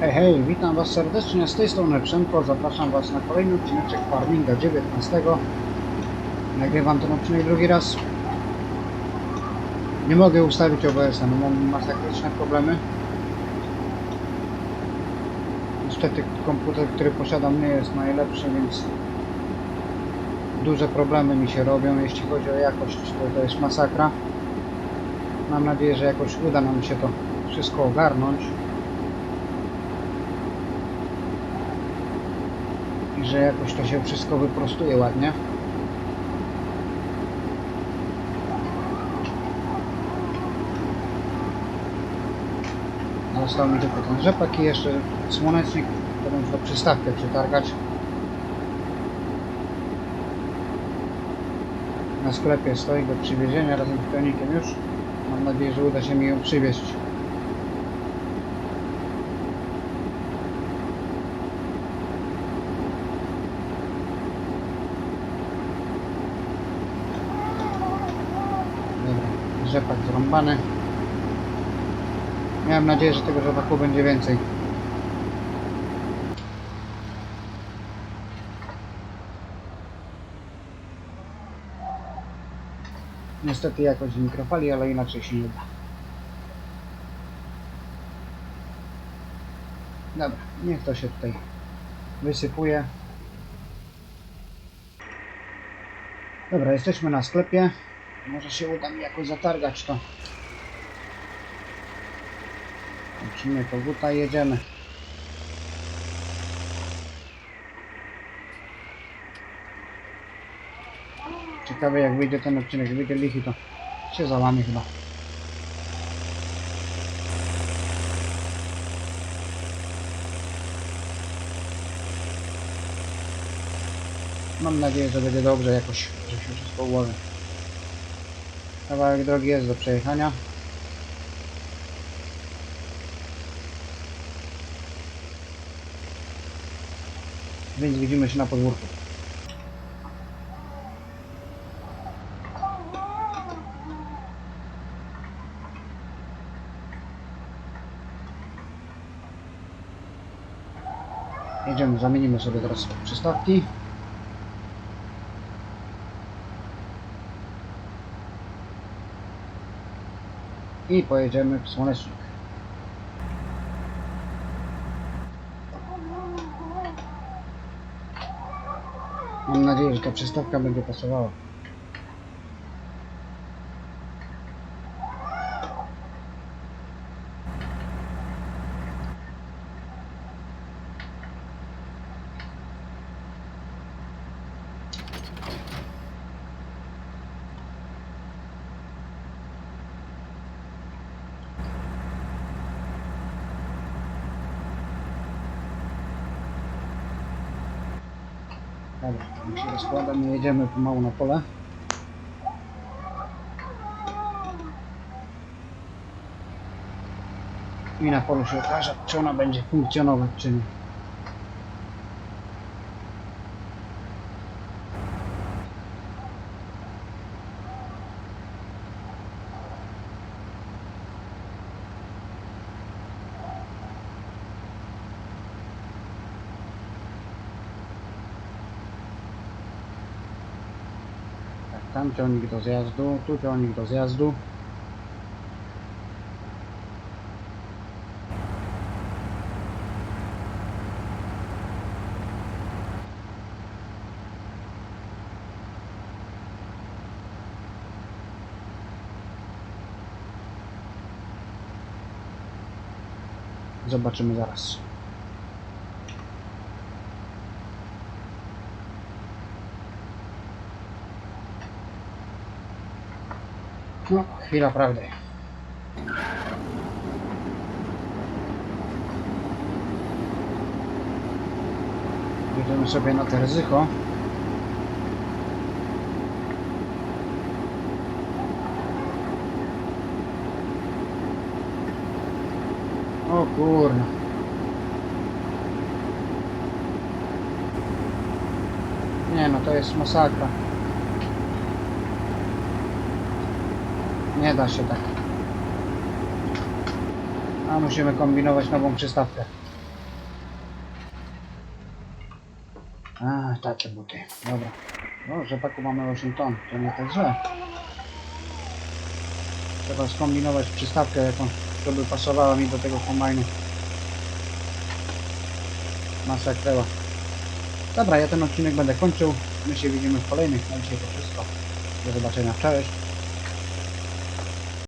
Hej, hej, witam Was serdecznie, z tej strony Przemko, zapraszam Was na kolejny odcineczek Farminga 19. Nagrywam ten odcinek drugi raz. Nie mogę ustawić OBS-a, no mam masakryczne problemy. Niestety komputer, który posiadam nie jest najlepszy, więc duże problemy mi się robią, jeśli chodzi o jakość, to, to jest masakra. Mam nadzieję, że jakoś uda nam się to wszystko ogarnąć. Że jakoś to się wszystko wyprostuje ładnie. Został mi tylko ten rzepak i jeszcze słonecznik, którą muszę przystawkę przetargać. Na sklepie stoi do przywiezienia razem z pełnikiem już. Mam nadzieję, że uda się mi ją przywieźć. Dobra, rzepak zrąbany. Miałem nadzieję, że tego rzepaku będzie więcej. Niestety jakość mikrofali, ale inaczej się nie da. Dobra, niech to się tutaj wysypuje. Dobra, jesteśmy na sklepie. Może się uda mi jakoś zatargać to. Lecimy koguta i jedziemy. Ciekawe jak wyjdzie ten odcinek, jak wyjdzie lichy to się załamie chyba. Mam nadzieję, że będzie dobrze jakoś, że się wszystko ułoży. Kawałek drogi jest do przejechania. Więc widzimy się na podwórku. Jedziemy, zamienimy sobie teraz przystawki. I pojedziemy w Słonecznik. Mam nadzieję, że ta przystawka będzie pasowała. Dobra, jak się rozkładam, jedziemy pomału na pole. I na polu się okaże, czy ona będzie funkcjonować, czy nie. Tam ciągnik do zjazdu, tu ciągnik do zjazdu. Zobaczymy zaraz. No, chwila prawdy. Jedziemy sobie na Terzycho. O kurna. Nie no, to jest masakra. Nie da się tak. A musimy kombinować nową przystawkę. A, takie buty. Dobra. No, rzepaku mamy 8 ton, to nie tak źle. Trzeba skombinować przystawkę jaką, żeby pasowała mi do tego kombajnu. Masa kreła. Dobra, ja ten odcinek będę kończył. My się widzimy w kolejnych. Na dzisiaj to wszystko. Do zobaczenia. Cześć.